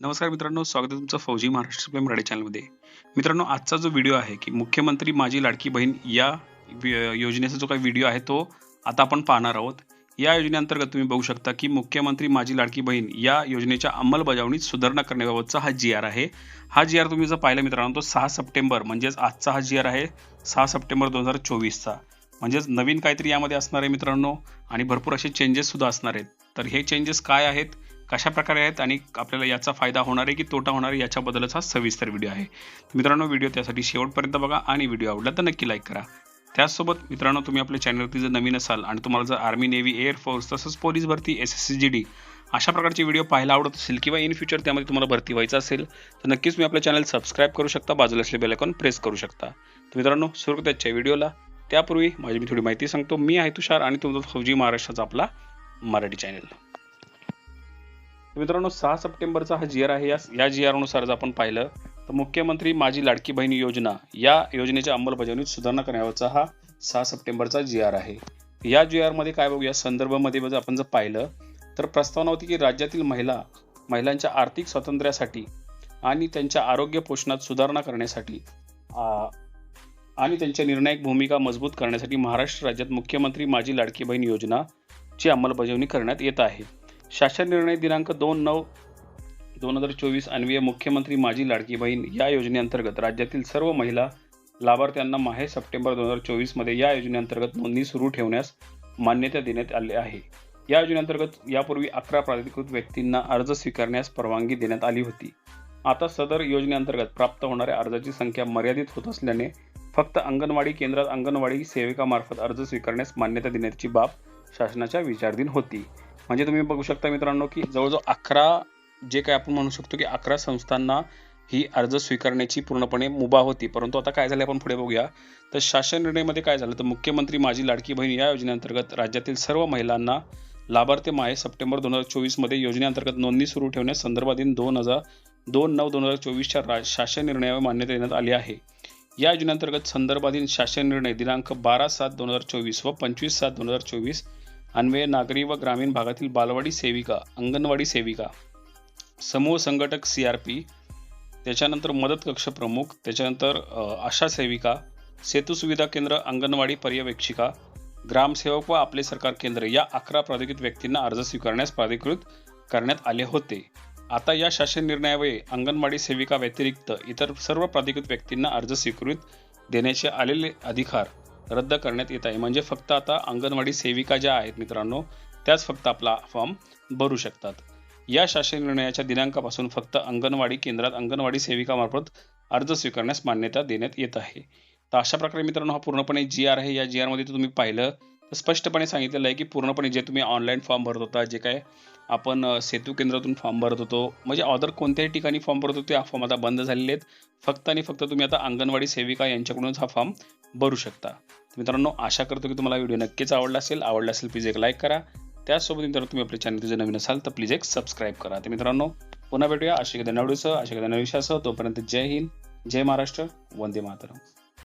नमस्कार मित्रांनो स्वागत आहे तुमचं फौजी महाराष्ट्र प्रेम मराठी चॅनलमध्ये मित्रांनो आजचा जो व्हिडिओ आहे की मुख्यमंत्री माझी लाडकी बहीण या योजनेचा जो काही व्हिडिओ आहे तो आता आपण पाहणार आहोत. या योजनेअंतर्गत तुम्ही बघू शकता की मुख्यमंत्री माझी लाडकी बहीण या योजनेच्या अंमलबजावणीत सुधारणा करण्याबाबतचा हा जी आर आहे. हा जी आर तुम्ही जर पाहिला मित्रांनो तो सहा सप्टेंबर म्हणजेच आजचा हा जी आर आहे सहा सप्टेंबर दोन हजार चोवीसचा. म्हणजेच नवीन काहीतरी यामध्ये असणार आहे मित्रांनो आणि भरपूर असे चेंजेससुद्धा असणार आहेत. तर हे चेंजेस काय आहेत? कशा प्रकारे आहेत आणि आपल्याला याचा फायदा होणार आहे की तोटा होणार आहे याच्याबद्दलच हा सविस्तर व्हिडिओ आहे. मित्रांनो व्हिडिओ त्यासाठी शेवटपर्यंत बघा आणि व्हिडिओ आवडला तर नक्की लाईक करा. त्याचसोबत मित्रांनो तुम्ही आपल्या चॅनलवरती जर नवीन असाल आणि तुम्हाला जर आर्मी नेव्ही एअरफोर्स तसंच पोलीस भरती S S C G D अशा प्रकारचे व्हिडिओ पाहायला आवडत असेल किंवा इन फ्युचर त्यामध्ये तुम्हाला भरती व्हायचं असेल तर नक्कीच तुम्ही आपल्या चॅनल सबस्क्राईब करू शकता बाजूला असले बेल आयकॉन प्रेस करू शकता. तर मित्रांनो सुरू त्याच्या व्हिडिओला त्यापूर्वी माझी मी थोडी माहिती सांगतो. मी आहे तुषार आणि तुमचा फौजी महाराष्ट्राचा आपला मराठी चॅनल तर मित्रांनो सहा सप्टेंबरचा हा जी आर आहे. या या जी आरनुसार जर आपण पाहिलं तर मुख्यमंत्री माझी लाडकी बहीण योजना या योजनेच्या अंमलबजावणीत सुधारणा करण्याचा हा सहा सप्टेंबरचा जी आर आहे. या जी आरमध्ये काय बघूया संदर्भामध्ये जर आपण जर पाहिलं तर प्रस्तावना होती की राज्यातील महिला महिलांच्या आर्थिक स्वातंत्र्यासाठी आणि त्यांच्या आरोग्य पोषणात सुधारणा करण्यासाठी आणि त्यांच्या निर्णायक भूमिका मजबूत करण्यासाठी महाराष्ट्र राज्यात मुख्यमंत्री माझी लाडकी बहीण योजना ची अंमलबजावणी करण्यात येत आहे. शासन निर्णय दिनांक दोन नऊ दोन हजार चोवीस अन्वये मुख्यमंत्री माझी लाडकी बहीण या योजनेअंतर्गत राज्यातील सर्व महिला लाभार्थ्यांना माहे सप्टेंबर दोन हजार चोवीसमध्ये या योजनेअंतर्गत नोंदणी सुरू ठेवण्यास मान्यता देण्यात आली आहे. या योजनेअंतर्गत यापूर्वी अकरा प्राधिकृत व्यक्तींना अर्ज स्वीकारण्यास परवानगी देण्यात आली होती. आता सदर योजनेअंतर्गत प्राप्त होणाऱ्या अर्जाची संख्या मर्यादित होत असल्याने फक्त अंगणवाडी केंद्रात अंगणवाडी सेविकामार्फत अर्ज स्वीकारण्यास मान्यता देण्याची बाब शासनाच्या विचारधीन होती. म्हणजे तुम्ही बघू शकता मित्रांनो की जवळजवळ अकरा जे काय आपण म्हणू शकतो की अकरा संस्थांना ही अर्ज स्वीकारण्याची पूर्णपणे मुभा होती. परंतु आता काय झालं आपण पुढे बघूया. तर शासन निर्णयमध्ये काय झालं? तर मुख्यमंत्री माझी लाडकी बहीण या योजनेअंतर्गत राज्यातील सर्व महिलांना लाभार्थी माहे सप्टेंबर दोन हजार चोवीसमध्ये योजनेअंतर्गत नोंदणी सुरू ठेवण्यास संदर्भातील दोन हजार दोन नऊ दोन हजार चोवीसच्या राज शासन निर्णयावर मान्यता देण्यात आली आहे. या योजनेअंतर्गत संदर्भातील शासन निर्णय दिनांक बारा सात दोन हजार चोवीस व पंचवीस सात दोन हजार चोवीस अन्वय नागरी व ग्रामीण भागातील बालवाडी सेविका अंगणवाडी सेविका समूह संघटक सी आर पी त्याच्यानंतर मदत कक्ष प्रमुख त्याच्यानंतर आशा सेविका सेतू सुविधा केंद्र अंगणवाडी पर्यवेक्षिका ग्रामसेवक व आपले सरकार केंद्र या अकरा प्राधिकृत व्यक्तींना अर्ज स्वीकारण्यास प्राधिकृत करण्यात आले होते. आता या शासन निर्णयावेळी अंगणवाडी सेविका व्यतिरिक्त इतर सर्व प्राधिकृत व्यक्तींना अर्ज स्वीकृत देण्याचे आलेले अधिकार रद्द करण्यात येत आहे. म्हणजे फक्त आता अंगणवाडी सेविका ज्या आहेत मित्रांनो त्याच फक्त आपला फॉर्म भरू शकतात. या शासन निर्णयाच्या दिनांकापासून फक्त अंगणवाडी केंद्रात अंगणवाडी सेविकामार्फत अर्ज स्वीकारण्यास मान्यता देण्यात येत आहे. तर अशा प्रकारे मित्रांनो हा पूर्णपणे जी आर आहे. या जी आरमध्ये तुम्ही पाहिलं स्पष्टपणे सांगितलेलं आहे की पूर्णपणे जे तुम्ही ऑनलाईन फॉर्म भरत होता जे काय आपण सेतू केंद्रातून फॉर्म भरत होतो म्हणजे ऑदर कोणत्याही ठिकाणी फॉर्म भरत होते हा फॉर्म आता बंद झालेले आहेत. फक्त आणि फक्त तुम्ही आता अंगणवाडी सेविका यांच्याकडूनच हा फॉर्म भरू शकता. मित्रांनो आशा करतो की तुम्हाला व्हिडिओ नक्कीच आवडला असेल. आवडला असेल प्लीज एक लाईक करा. त्याचसोबत मित्रांनो तुम्ही आपल्या चॅनल जर नवीन असाल तर प्लीज एक सबस्क्राईब करा. तर मित्रांनो पुन्हा भेटूया. अशा नवडूसह नवडीसह अशा तोपर्यंत जय हिंद जय महाराष्ट्र वंदे मातरम.